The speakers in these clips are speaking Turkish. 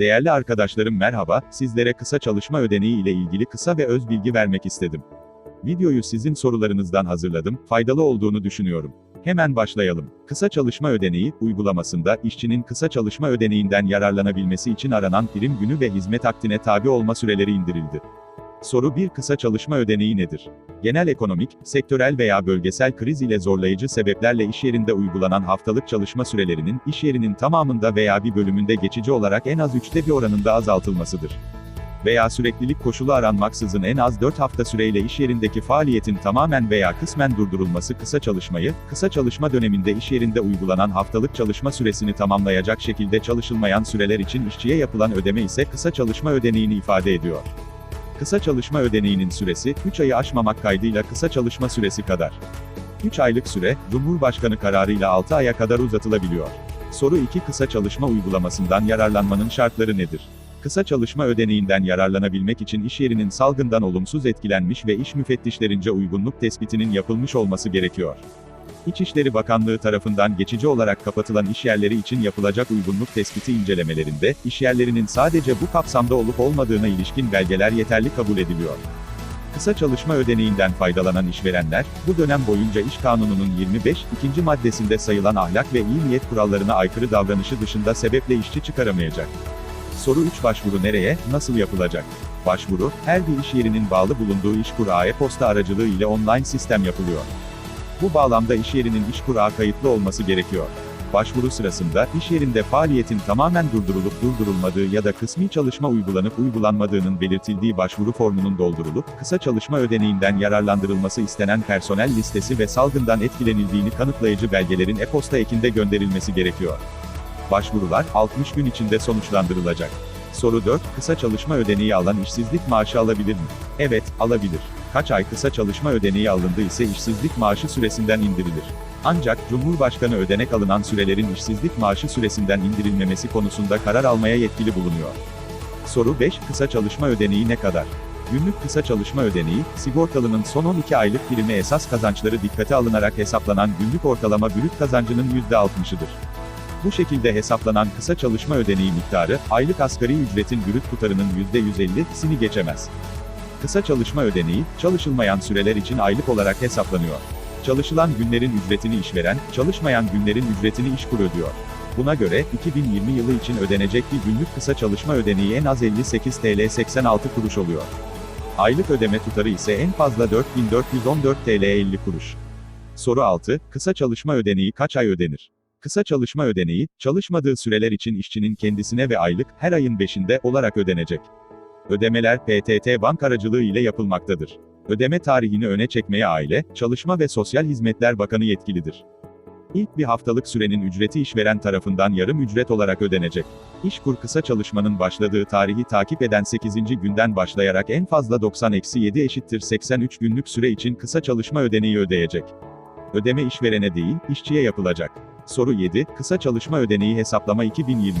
Değerli arkadaşlarım merhaba, sizlere kısa çalışma ödeneği ile ilgili kısa ve öz bilgi vermek istedim. Videoyu sizin sorularınızdan hazırladım, faydalı olduğunu düşünüyorum. Hemen başlayalım. Kısa çalışma ödeneği, uygulamasında, işçinin kısa çalışma ödeneğinden yararlanabilmesi için aranan prim günü ve hizmet akdine tabi olma süreleri indirildi. Soru 1 Kısa çalışma ödeneği nedir? Genel ekonomik, sektörel veya bölgesel kriz ile zorlayıcı sebeplerle iş yerinde uygulanan haftalık çalışma sürelerinin, iş yerinin tamamında veya bir bölümünde geçici olarak en az üçte bir oranında azaltılmasıdır. Veya süreklilik koşulu aranmaksızın en az 4 hafta süreyle iş yerindeki faaliyetin tamamen veya kısmen durdurulması kısa çalışmayı, kısa çalışma döneminde iş yerinde uygulanan haftalık çalışma süresini tamamlayacak şekilde çalışılmayan süreler için işçiye yapılan ödeme ise kısa çalışma ödeneğini ifade ediyor. Kısa çalışma ödeneğinin süresi, 3 ayı aşmamak kaydıyla kısa çalışma süresi kadar. 3 aylık süre, Cumhurbaşkanı kararıyla 6 aya kadar uzatılabiliyor. Soru 2 Kısa çalışma uygulamasından yararlanmanın şartları nedir? Kısa çalışma ödeneğinden yararlanabilmek için iş yerinin salgından olumsuz etkilenmiş ve iş müfettişlerince uygunluk tespitinin yapılmış olması gerekiyor. İçişleri Bakanlığı tarafından geçici olarak kapatılan iş yerleri için yapılacak uygunluk tespiti incelemelerinde, iş yerlerinin sadece bu kapsamda olup olmadığına ilişkin belgeler yeterli kabul ediliyor. Kısa çalışma ödeneğinden faydalanan işverenler, bu dönem boyunca İş Kanunu'nun 25. ikinci maddesinde sayılan ahlak ve iyi niyet kurallarına aykırı davranışı dışında sebeple işçi çıkaramayacak. Soru 3 Başvuru nereye, nasıl yapılacak? Başvuru, her bir iş yerinin bağlı bulunduğu İşkur AE posta aracılığı ile online sistem yapılıyor. Bu bağlamda iş yerinin İşkur ağa kayıtlı olması gerekiyor. Başvuru sırasında, iş yerinde faaliyetin tamamen durdurulup durdurulmadığı ya da kısmi çalışma uygulanıp uygulanmadığının belirtildiği başvuru formunun doldurulup, kısa çalışma ödeneğinden yararlandırılması istenen personel listesi ve salgından etkilenildiğini kanıtlayıcı belgelerin e-posta ekinde gönderilmesi gerekiyor. Başvurular, 60 gün içinde sonuçlandırılacak. Soru 4, kısa çalışma ödeneği alan işsizlik maaşı alabilir mi? Evet, alabilir. Kaç ay kısa çalışma ödeneği alındı ise işsizlik maaşı süresinden indirilir. Ancak, Cumhurbaşkanı ödenek alınan sürelerin işsizlik maaşı süresinden indirilmemesi konusunda karar almaya yetkili bulunuyor. Soru 5, kısa çalışma ödeneği ne kadar? Günlük kısa çalışma ödeneği, sigortalının son 12 aylık primi esas kazançları dikkate alınarak hesaplanan günlük ortalama brüt kazancının %60'ıdır. Bu şekilde hesaplanan kısa çalışma ödeneği miktarı, aylık asgari ücretin brüt tutarının %150'sini geçemez. Kısa çalışma ödeneği, çalışılmayan süreler için aylık olarak hesaplanıyor. Çalışılan günlerin ücretini işveren, çalışmayan günlerin ücretini işkur ödüyor. Buna göre, 2020 yılı için ödenecek bir günlük kısa çalışma ödeneği en az 58 TL 86 kuruş oluyor. Aylık ödeme tutarı ise en fazla 4414 TL 50 kuruş. Soru 6, kısa çalışma ödeneği kaç ay ödenir? Kısa çalışma ödeneği, çalışmadığı süreler için işçinin kendisine ve aylık, her ayın 5'inde, olarak ödenecek. Ödemeler PTT bank aracılığı ile yapılmaktadır. Ödeme tarihini öne çekmeye Aile, Çalışma ve Sosyal Hizmetler Bakanı yetkilidir. İlk bir haftalık sürenin ücreti işveren tarafından yarım ücret olarak ödenecek. İşkur kısa çalışmanın başladığı tarihi takip eden 8. günden başlayarak en fazla 90-7 eşittir 83 günlük süre için kısa çalışma ödeneği ödeyecek. Ödeme işverene değil, işçiye yapılacak. Soru 7, Kısa Çalışma Ödeneği Hesaplama 2020.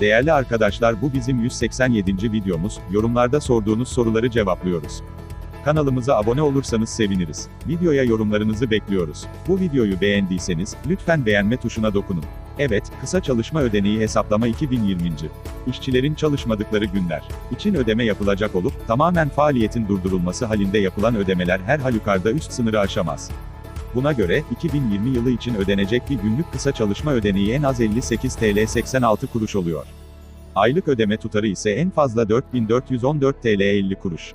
Değerli arkadaşlar bu bizim 187. videomuz, yorumlarda sorduğunuz soruları cevaplıyoruz. Kanalımıza abone olursanız seviniriz. Videoya yorumlarınızı bekliyoruz. Bu videoyu beğendiyseniz, lütfen beğenme tuşuna dokunun. Evet, Kısa Çalışma Ödeneği Hesaplama 2020. İşçilerin çalışmadıkları günler için ödeme yapılacak olup, tamamen faaliyetin durdurulması halinde yapılan ödemeler her halükarda üst sınırı aşamaz. Buna göre, 2020 yılı için ödenecek bir günlük kısa çalışma ödeneği en az 58 TL 86 kuruş oluyor. Aylık ödeme tutarı ise en fazla 4414 TL 50 kuruş.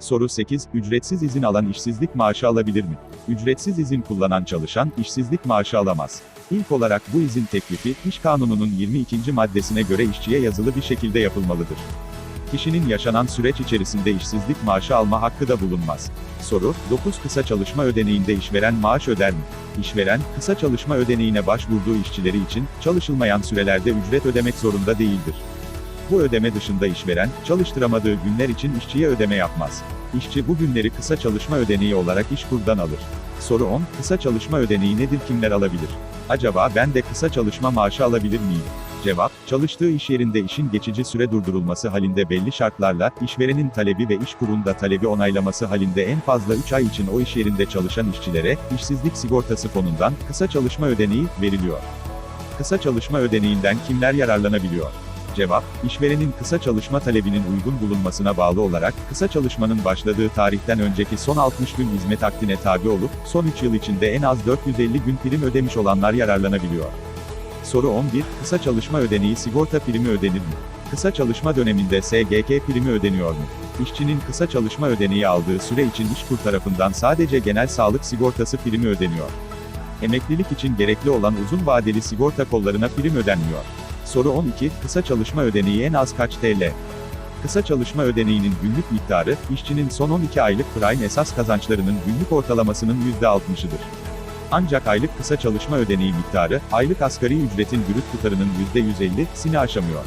Soru 8, ücretsiz izin alan işsizlik maaşı alabilir mi? Ücretsiz izin kullanan çalışan, işsizlik maaşı alamaz. İlk olarak bu izin teklifi, İş Kanunu'nun 22. maddesine göre işçiye yazılı bir şekilde yapılmalıdır. Kişinin yaşanan süreç içerisinde işsizlik maaşı alma hakkı da bulunmaz. Soru, 9 kısa çalışma ödeneğinde işveren maaş öder mi? İşveren, kısa çalışma ödeneğine başvurduğu işçileri için, çalışılmayan sürelerde ücret ödemek zorunda değildir. Bu ödeme dışında işveren, çalıştıramadığı günler için işçiye ödeme yapmaz. İşçi bu günleri kısa çalışma ödeneği olarak işkurdan alır. Soru 10, kısa çalışma ödeneği nedir kimler alabilir? Acaba ben de kısa çalışma maaşı alabilir miyim? Cevap, çalıştığı iş yerinde işin geçici süre durdurulması halinde belli şartlarla, işverenin talebi ve iş kurunda talebi onaylaması halinde en fazla 3 ay için o iş yerinde çalışan işçilere, işsizlik sigortası fonundan, kısa çalışma ödeneği, veriliyor. Kısa çalışma ödeneğinden kimler yararlanabiliyor? Cevap, işverenin kısa çalışma talebinin uygun bulunmasına bağlı olarak, kısa çalışmanın başladığı tarihten önceki son 60 gün hizmet akdine tabi olup, son 3 yıl içinde en az 450 gün prim ödemiş olanlar yararlanabiliyor. Soru 11, kısa çalışma ödeneği sigorta primi ödenir mi? Kısa çalışma döneminde SGK primi ödeniyor mu? İşçinin kısa çalışma ödeneği aldığı süre için İşkur tarafından sadece genel sağlık sigortası primi ödeniyor. Emeklilik için gerekli olan uzun vadeli sigorta kollarına prim ödenmiyor. Soru 12, kısa çalışma ödeneği en az kaç TL? Kısa çalışma ödeneğinin günlük miktarı, işçinin son 12 aylık prime esas kazançlarının günlük ortalamasının %60'ıdır. Ancak aylık kısa çalışma ödeneği miktarı, aylık asgari ücretin brüt tutarının %150'sini aşamıyor.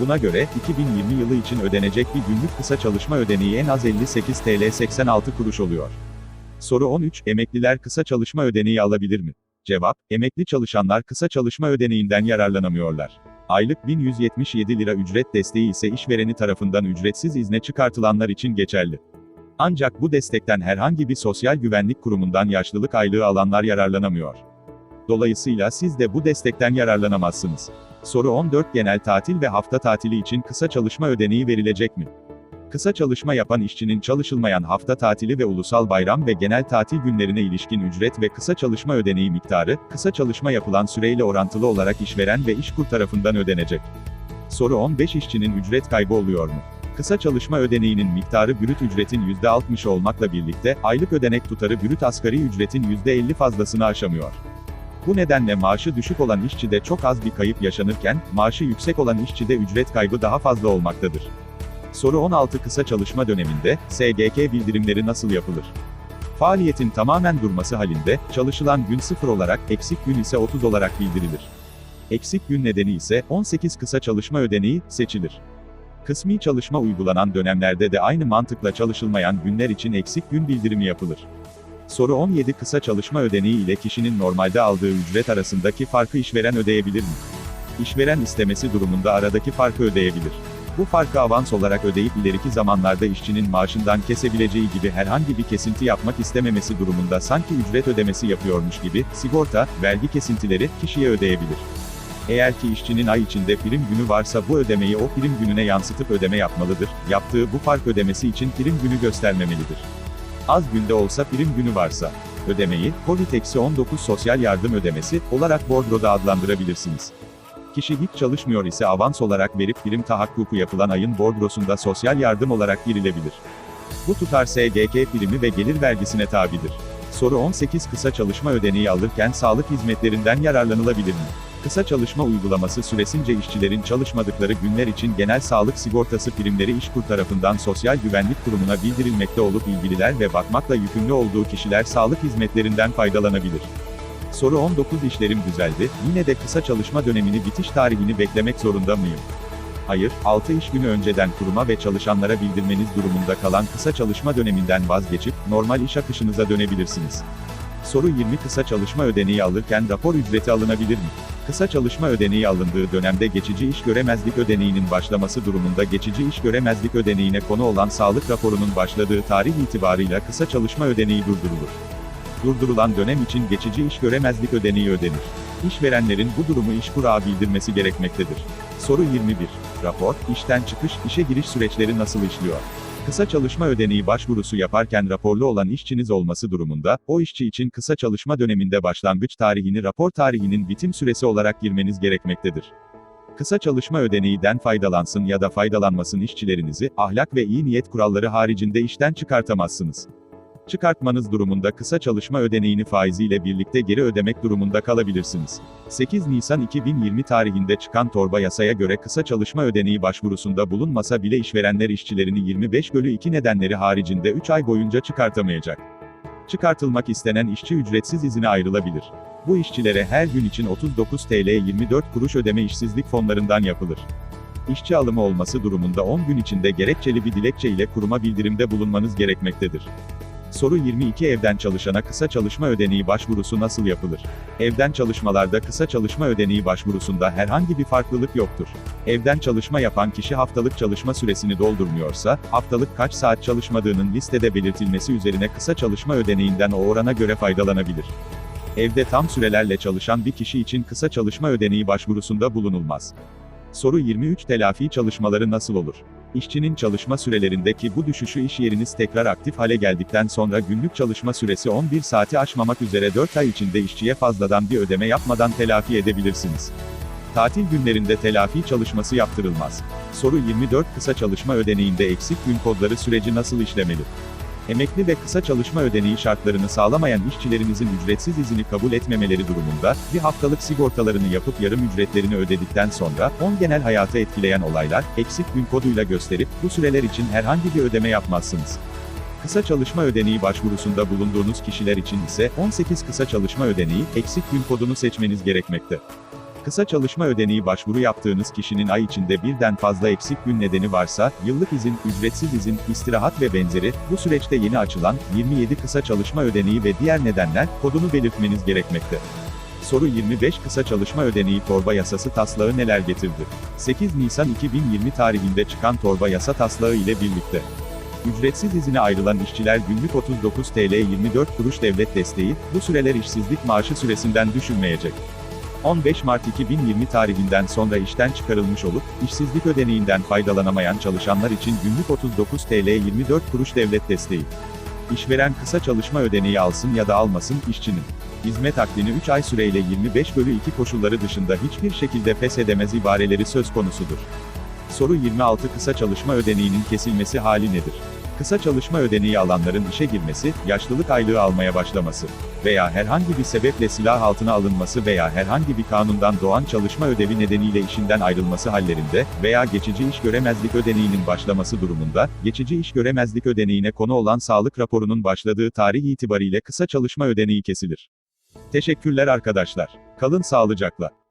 Buna göre, 2020 yılı için ödenecek bir günlük kısa çalışma ödeneği en az 58 TL 86 kuruş oluyor. Soru 13, emekliler kısa çalışma ödeneği alabilir mi? Cevap, emekli çalışanlar kısa çalışma ödeneğinden yararlanamıyorlar. Aylık 1177 lira ücret desteği ise işvereni tarafından ücretsiz izne çıkartılanlar için geçerli. Ancak bu destekten herhangi bir sosyal güvenlik kurumundan yaşlılık aylığı alanlar yararlanamıyor. Dolayısıyla siz de bu destekten yararlanamazsınız. Soru 14 Genel tatil ve hafta tatili için kısa çalışma ödeneği verilecek mi? Kısa çalışma yapan işçinin çalışılmayan hafta tatili ve ulusal bayram ve genel tatil günlerine ilişkin ücret ve kısa çalışma ödeneği miktarı, kısa çalışma yapılan süreyle orantılı olarak işveren ve işkur tarafından ödenecek. Soru 15 İşçinin ücret kaybı oluyor mu? Kısa çalışma ödeneğinin miktarı brüt ücretin %60 olmakla birlikte, aylık ödenek tutarı brüt asgari ücretin %50 fazlasını aşamıyor. Bu nedenle maaşı düşük olan işçide çok az bir kayıp yaşanırken, maaşı yüksek olan işçide ücret kaybı daha fazla olmaktadır. Soru 16 Kısa çalışma döneminde, SGK bildirimleri nasıl yapılır? Faaliyetin tamamen durması halinde, çalışılan gün 0 olarak, eksik gün ise 30 olarak bildirilir. Eksik gün nedeni ise, 18 kısa çalışma ödeneği, seçilir. Kısmi çalışma uygulanan dönemlerde de aynı mantıkla çalışılmayan günler için eksik gün bildirimi yapılır. Soru 17 Kısa çalışma ödeneği ile kişinin normalde aldığı ücret arasındaki farkı işveren ödeyebilir mi? İşveren istemesi durumunda aradaki farkı ödeyebilir. Bu farkı avans olarak ödeyip ileriki zamanlarda işçinin maaşından kesebileceği gibi herhangi bir kesinti yapmak istememesi durumunda sanki ücret ödemesi yapıyormuş gibi, sigorta, vergi kesintileri, kişiye ödeyebilir. Eğer ki işçinin ay içinde prim günü varsa bu ödemeyi o prim gününe yansıtıp ödeme yapmalıdır, yaptığı bu fark ödemesi için prim günü göstermemelidir. Az günde olsa prim günü varsa, ödemeyi, COVID-19 sosyal yardım ödemesi, olarak bordroda adlandırabilirsiniz. Kişi hiç çalışmıyor ise avans olarak verip prim tahakkuku yapılan ayın bordrosunda sosyal yardım olarak girilebilir. Bu tutar SGK primi ve gelir vergisine tabidir. Soru 18 Kısa çalışma ödeneği alırken sağlık hizmetlerinden yararlanılabilir mi? Kısa çalışma uygulaması süresince işçilerin çalışmadıkları günler için genel sağlık sigortası primleri İşkur tarafından Sosyal Güvenlik Kurumu'na bildirilmekte olup ilgililer ve bakmakla yükümlü olduğu kişiler sağlık hizmetlerinden faydalanabilir. Soru 19 İşlerim düzeldi, yine de kısa çalışma dönemini bitiş tarihini beklemek zorunda mıyım? Hayır, 6 iş günü önceden kuruma ve çalışanlara bildirmeniz durumunda kalan kısa çalışma döneminden vazgeçip, normal iş akışınıza dönebilirsiniz. Soru 20 Kısa çalışma ödeneği alırken rapor ücreti alınabilir mi? Kısa çalışma ödeneği alındığı dönemde geçici iş göremezlik ödeneğinin başlaması durumunda geçici iş göremezlik ödeneğine konu olan sağlık raporunun başladığı tarih itibarıyla kısa çalışma ödeneği durdurulur. Durdurulan dönem için geçici iş göremezlik ödeneği ödenir. İşverenlerin bu durumu işkura bildirmesi gerekmektedir. Soru 21. Rapor, işten çıkış, işe giriş süreçleri nasıl işliyor? Kısa çalışma ödeneği başvurusu yaparken raporlu olan işçiniz olması durumunda, o işçi için kısa çalışma döneminde başlangıç tarihini rapor tarihinin bitim süresi olarak girmeniz gerekmektedir. Kısa çalışma ödeneğinden faydalansın ya da faydalanmasın işçilerinizi, ahlak ve iyi niyet kuralları haricinde işten çıkartamazsınız. Çıkartmanız durumunda kısa çalışma ödeneğini faiziyle birlikte geri ödemek durumunda kalabilirsiniz. 8 Nisan 2020 tarihinde çıkan torba yasaya göre kısa çalışma ödeneği başvurusunda bulunmasa bile işverenler işçilerini 25 bölü 2 nedenleri haricinde 3 ay boyunca çıkartamayacak. Çıkartılmak istenen işçi ücretsiz izine ayrılabilir. Bu işçilere her gün için 39 TL 24 kuruş ödeme işsizlik fonlarından yapılır. İşçi alımı olması durumunda 10 gün içinde gerekçeli bir dilekçe ile kuruma bildirimde bulunmanız gerekmektedir. Soru 22 Evden çalışana kısa çalışma ödeneği başvurusu nasıl yapılır? Evden çalışmalarda kısa çalışma ödeneği başvurusunda herhangi bir farklılık yoktur. Evden çalışma yapan kişi haftalık çalışma süresini doldurmuyorsa, haftalık kaç saat çalışmadığının listede belirtilmesi üzerine kısa çalışma ödeneğinden o orana göre faydalanabilir. Evde tam sürelerle çalışan bir kişi için kısa çalışma ödeneği başvurusunda bulunulmaz. Soru 23 Telafi çalışmaları nasıl olur? İşçinin çalışma sürelerindeki bu düşüşü iş yeriniz tekrar aktif hale geldikten sonra günlük çalışma süresi 11 saati aşmamak üzere 4 ay içinde işçiye fazladan bir ödeme yapmadan telafi edebilirsiniz. Tatil günlerinde telafi çalışması yaptırılmaz. Soru 24 Kısa çalışma ödeneğinde eksik gün kodları süreci nasıl işlemeli? Emekli ve kısa çalışma ödeneği şartlarını sağlamayan işçilerinizin ücretsiz izini kabul etmemeleri durumunda, bir haftalık sigortalarını yapıp yarım ücretlerini ödedikten sonra, 10 genel hayatı etkileyen olaylar, eksik gün koduyla gösterip, bu süreler için herhangi bir ödeme yapmazsınız. Kısa çalışma ödeneği başvurusunda bulunduğunuz kişiler için ise 18 kısa çalışma ödeneği, eksik gün kodunu seçmeniz gerekmekte. Kısa çalışma ödeneği başvuru yaptığınız kişinin ay içinde birden fazla eksik gün nedeni varsa, yıllık izin, ücretsiz izin, istirahat ve benzeri, bu süreçte yeni açılan, 27 kısa çalışma ödeneği ve diğer nedenler, kodunu belirtmeniz gerekmekte. Soru 25 Kısa çalışma ödeneği torba yasası taslağı neler getirdi? 8 Nisan 2020 tarihinde çıkan torba yasa taslağı ile birlikte. Ücretsiz izine ayrılan işçiler günlük 39 TL 24 kuruş devlet desteği, bu süreler işsizlik maaşı süresinden düşülmeyecek. 15 Mart 2020 tarihinden sonra işten çıkarılmış olup, işsizlik ödeneğinden faydalanamayan çalışanlar için günlük 39 TL 24 kuruş devlet desteği. İşveren kısa çalışma ödeneği alsın ya da almasın, işçinin hizmet akdini 3 ay süreyle 25 bölü 2 koşulları dışında hiçbir şekilde feshedemez ibareleri söz konusudur. Soru 26 Kısa çalışma ödeneğinin kesilmesi hali nedir? Kısa çalışma ödeneği alanların işe girmesi, yaşlılık aylığı almaya başlaması veya herhangi bir sebeple silah altına alınması veya herhangi bir kanundan doğan çalışma ödevi nedeniyle işinden ayrılması hallerinde veya geçici iş göremezlik ödeneğinin başlaması durumunda, geçici iş göremezlik ödeneğine konu olan sağlık raporunun başladığı tarih itibariyle kısa çalışma ödeneği kesilir. Teşekkürler arkadaşlar. Kalın sağlıcakla.